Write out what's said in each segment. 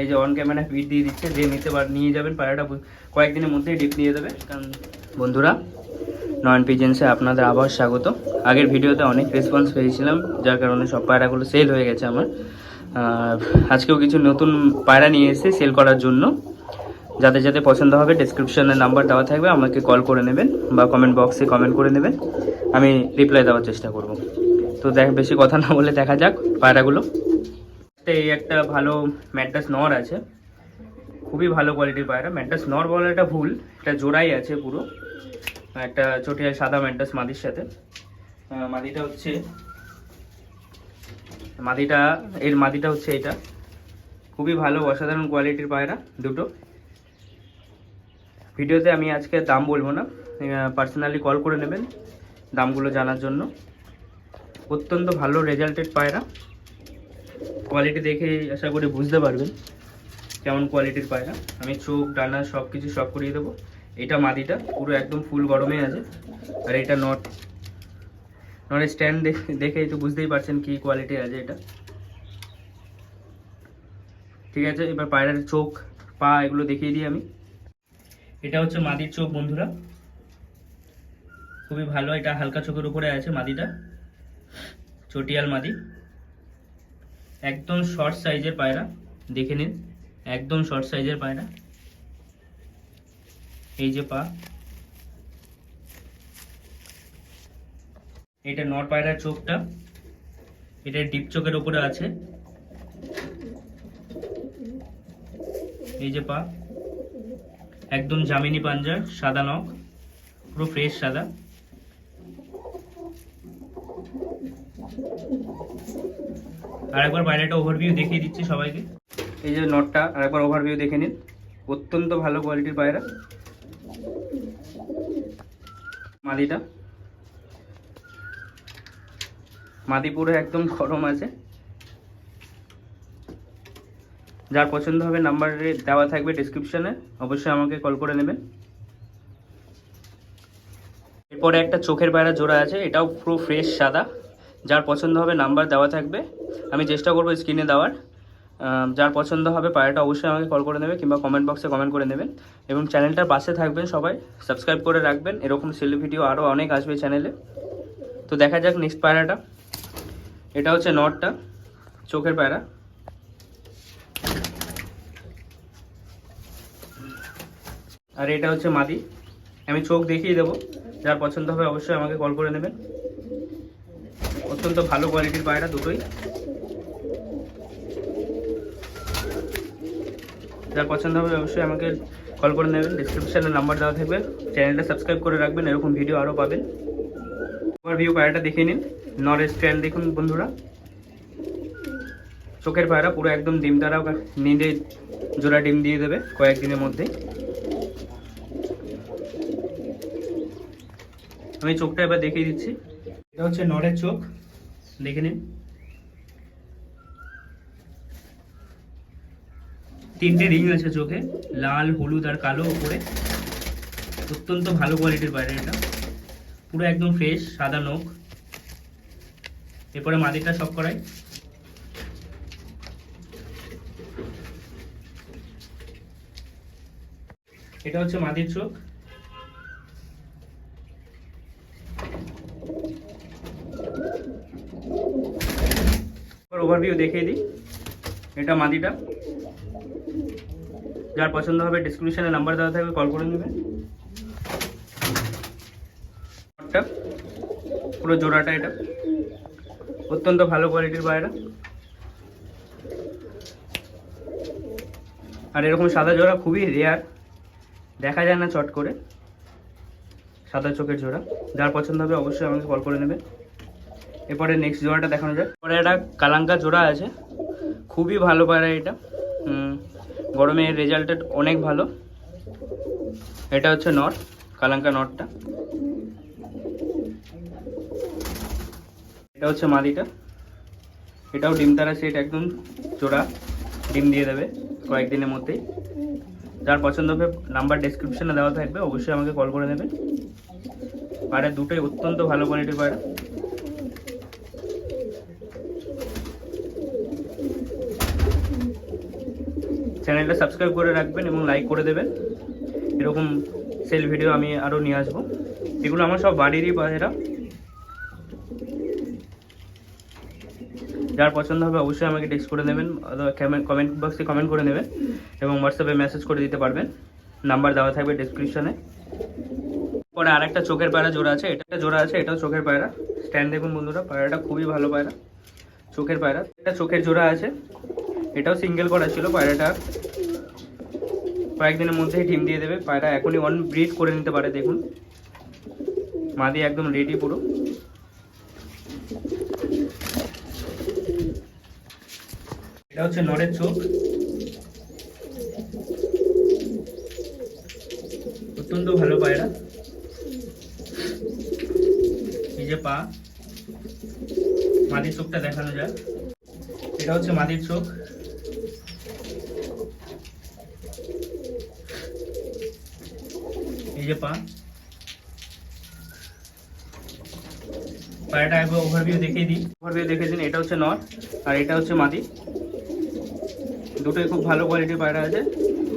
এই যে on camera fit দিয়ে দিচ্ছে, যে নিতে পার, নিয়ে যাবেন, পায়রাটা কয়েকদিনের মধ্যেই ডিপ নিয়ে দেবে কারণ বন্ধুরা নয়ন পিজেন্সে আপনাদের আবার স্বাগত। আগের ভিডিওতে অনেক রেসপন্স পেয়েছিলাম, যার কারণে সব পায়রাগুলো সেল হয়ে গেছে আমার। আজকেও কিছু নতুন পায়রা নিয়ে এসে সেল করার জন্য। যাদের যাদের পছন্দ হবে ডেসক্রিপশনে নাম্বার দেওয়া থাকবে, আমাকে কল করে নেবেন বা কমেন্ট বক্সে কমেন্ট করে নেবেন। আমি রিপ্লাই দেওয়ার চেষ্টা করব। তো দেখ, বেশি কথা না বলে দেখা যাক পায়রাগুলো। এই একটা ভালো ম্যাড্রাস নর আছে। খুবই ভালো কোয়ালিটির পায়রা। ম্যাড্রাস নর বলাটা ভুল, এটা জোড়াই আছে পুরো। একটা চটিয়া সাদা ম্যাড্রাস মাদির সাথে। মাদিটা হচ্ছে, মাদিটা, এর মাদিটা হচ্ছে এটা। খুবই ভালো, অসাধারণ কোয়ালিটির পায়রা দুটো। ভিডিওতে আমি আজকে দাম বলব না পার্সোনালি কল করে নেবেন দামগুলো জানার জন্য। অত্যন্ত ভালো রেজাল্টেড পায়রা। কোয়ালিটি দেখে আশা করি বুঝতে পারবেন কেমন কোয়ালিটির পায়রা। আমি চোখ, ডানা সব কিছু সব করিয়ে দেবো। এটা মাদিটা পুরো একদম ফুল গরমে আছে। আর এটা নট নটের স্ট্যান্ড দেখে তো বুঝতেই পারছেন কি কোয়ালিটি আছে এটা। ঠিক আছে, এবার পায়রার চোখ, পা এগুলো দেখিয়ে দিই আমি। এটা হচ্ছে মাদির চোখ বন্ধুরা। খুবই ভালো, এটা হালকা চোখের উপরে আছে মাদিটা চটিয়াল মাদি একদম শর্ট সাইজের পায়রা, দেখে নিন, একদম শর্ট সাইজের পায়রা। এই যে পা। এটা নর পায়রার চোখটা, এটা ডিপ চোখের উপরে আছে। এই যে পা। একদম জামিনি পাঞ্জার, সাদা নখ, পুরো ফ্রেশ সাদা। আরেকবার বাইরেটা ওভারভিউ দেখিয়ে দিচ্ছি সবাইকে। এই যে নটটা আরেকবার ওভারভিউ দেখে নিন। অত্যন্ত ভালো কোয়ালিটির পায়রা। মাদিটা। মাদি পুরো একদম গরম আছে। যার পছন্দ হবে নাম্বারে দেওয়া থাকবে ডিসক্রিপশনে অবশ্যই আমাকে কল করে নেবেন। এরপরে একটা চোখের পায়রা জোড়া আছে, এটাও পুরো ফ্রেশ সাদা। যার পছন্দ হবে নাম্বার দেওয়া থাকবে। আমি চেষ্টা করব স্ক্রিনে দেওয়ার। যার পছন্দ হবে পায়রাটা অবশ্যই আমাকে কল করে নেবে কিংবা কমেন্ট বক্সে কমেন্ট করে নেবেন। এবং চ্যানেলটার পাশে থাকবেন সবাই সাবস্ক্রাইব করে রাখবেন। এরকম সেল ভিডিও আরও অনেক আসবে চ্যানেলে তো দেখা যাক নেক্সট পায়রাটা। এটা হচ্ছে নটটা, চোখের পায়রা। আর এটা হচ্ছে মাদি। আমি চোখ দেখিয়ে দেবো। যার পছন্দ হবে অবশ্যই আমাকে কল করে নেবেন। অত্যন্ত ভালো কোয়ালিটির পায়রা দুটোই। যার পছন্দ হবে অবশ্যই আমাকে কল করে নেবেন। ডিসক্রিপশানে নাম্বার দেওয়া থাকবে। চ্যানেলটা সাবস্ক্রাইব করে রাখবেন, এরকম ভিডিও আরও পাবেন। আমার ভিউ পায়রাটা দেখে নিন। নরের স্ট্যান্ড দেখুন বন্ধুরা। চোখের পায়রা পুরো একদম ডিম দ্বারা নিদে জোড়া ডিম দিয়ে দেবে কয়েকদিনের মধ্যে আমি চোখটা এবার দেখিয়ে দিচ্ছি। এটা হচ্ছে নরের চোখ। দেখে নিন। তিনটে রিং আছে চোখে, লাল, হলুদ আর কালো উপরে। অত্যন্ত ভালো কোয়ালিটির বাইরে এটা। পুরো একদম ফ্রেশ সাদা নখ। এরপরে মাদিরটা সব করাই। এটা হচ্ছে মাদির চোখ। ওভারভিউ দেখিয়ে দিই। এটা মাদিটা। যার পছন্দ হবে ডিসক্রিপশনে নাম্বার দেওয়া থাকবে কল করে নেবে। নটটা, পুরো জোড়াটা এটা। অত্যন্ত ভালো কোয়ালিটির পায়রা। আর এরকম সাদা জোড়া খুবই রেয়ার দেখা যায় না চট করে। সাদা চোখের জোড়া। যার পছন্দ হবে অবশ্যই আমাকে কল করে নেবে। এরপরে নেক্সট জোড়াটা দেখানো যায় এরপরে একটা কালাঙ্কা জোড়া আছে। খুবই ভালো পায়রা এটা। গরমে এর রেজাল্টেড অনেক ভালো। এটা হচ্ছে নট কালাঙ্কা নটটা এটা হচ্ছে মাদিটা। এটাও ডিম তারা সেট একদম জোড়া ডিম দিয়ে দেবে কয়েকদিনের মধ্যেই। যার পছন্দ হবে নাম্বার ডেসক্রিপশনে দেওয়া থাকবে, অবশ্যই আমাকে কল করে নেবেন পায়রা দুটোই অত্যন্ত ভালো কোয়ালিটির পায়রা চ্যানেলটা সাবস্ক্রাইব করে রাখবেন এবং লাইক করে দেবেন। এরকম সেল ভিডিও আমি আরও নিয়ে আসব। এগুলো আমার সব বাড়িরই পায়রা যার পছন্দ হবে অবশ্যই আমাকে টেক্সট করে নেবেন কমেন্ট বক্সে কমেন্ট করে নেবেন এবং হোয়াটসঅ্যাপে মেসেজ করে দিতে পারবেন। নাম্বার দেওয়া থাকবে ডিসক্রিপশনে পরে আরেকটা চোখের পায়রা জোড়া আছে। এটা একটা জোড়া আছে, এটাও চোখের পায়রা। স্ট্যান্ড দেখুন বন্ধুরা, পায়রাটা খুবই ভালো পায়রা। চোখের পায়রা। এটা চোখের জোড়া আছে। এটাও সিঙ্গেল করা ছিল পায়রাটা। কয়েকদিনের মধ্যেই ডিম দিয়ে দেবে। পায়রা এখনই অন ব্রিড করে নিতে পারে, দেখুন। মাদি একদম রেডি পুরো। এটা হচ্ছে নরের চোখ। অত্যন্ত ভালো পায়রা। এই যে পা। মাদির চোখটা দেখানো যাক। এটা হচ্ছে মাদির চোখ। এই পা পায়রাটা একবার ওভারভিউ দেখিয়ে দিই ওভারভিউ দেখে দিন এটা হচ্ছে নর আর এটা হচ্ছে মাদি। দুটোই খুব ভালো কোয়ালিটির পায়রা আছে।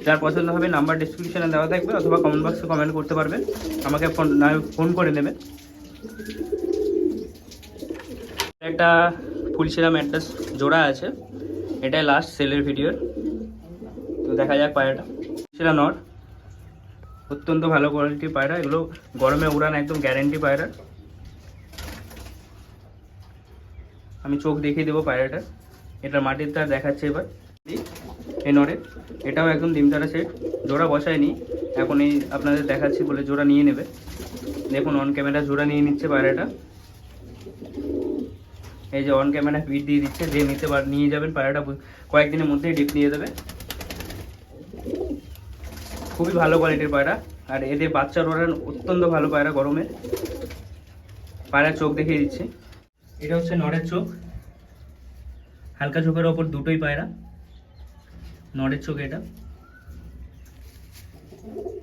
যার পছন্দ হবে নাম্বার ডিসক্রিপশনে দেওয়া থাকবে অথবা কমেন্ট বক্সে কমেন্ট করতে পারবেন। আমাকে ফোন ফোন করে নেবেন। একটা ফুলছিলাম অ্যাড্রেস জোড়া আছে। এটাই লাস্ট সেলের ভিডিওর তো দেখা যাক পায়রাটা ছিল নর অত্যন্ত ভালো কোয়ালিটির পায়রা। এগুলো গরমে উড়ান একদম গ্যারেন্টি পায়রা। আমি চোখ দেখিয়ে দেবো পায়রাটা। এটা মাটির তার দেখাচ্ছে এবার। এই নরে এটাও একদম ডিমতারা সেট জোড়া বসায়নি। এখন এই আপনাদের দেখাচ্ছি বলে জোড়া নিয়ে নেবে। দেখুন অন ক্যামেরা জোড়া নিয়ে নিচ্ছে পায়রাটা। এই যে অন ক্যামেরা ফিট দিয়ে দিচ্ছে। যে নিতে নিয়ে যাবেন পায়রাটা, কয়েকদিনের মধ্যেই ডিপ দিয়ে দেবে। খুবই ভালো কোয়ালিটির পায়রা। আর এদের বাচ্চার ওরান অত্যন্ত ভালো পায়রা গরমে। পায়রার চোখ দেখিয়ে দিচ্ছে। এটা হচ্ছে নরের চোখ। হালকা চোখের ওপর দুটোই পায়রা। নরের চোখ এটা।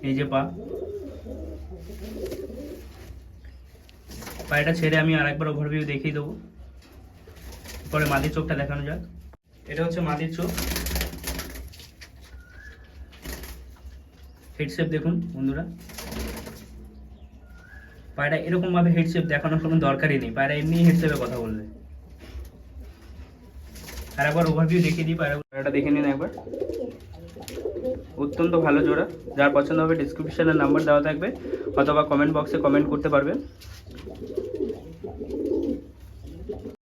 এই যে পা। পায়রাটা ছেড়ে আমি আর একবার ওভারভিউ দেখিয়ে দেবো। পরে মাদির চোখটা দেখানো যাক। এটা হচ্ছে মাদির চোখ। হেডশেপ দেখুন, বন্ধুরা। পায়রা এরকম ভাবে হেডশেপ দেখানোর কোনো দরকারই নেই। পায়রা এমনি হেডশেপে কথা বললে আর একবার ওভারভিউ দেখিয়ে দিই পায়রা পায়রাটা দেখে নিন একবার। অত্যন্ত ভালো জোড়া। যার পছন্দ হবে ডিসক্রিপশনের নাম্বার দেওয়া থাকবে, অথবা কমেন্ট বক্সে কমেন্ট করতে পারবেন।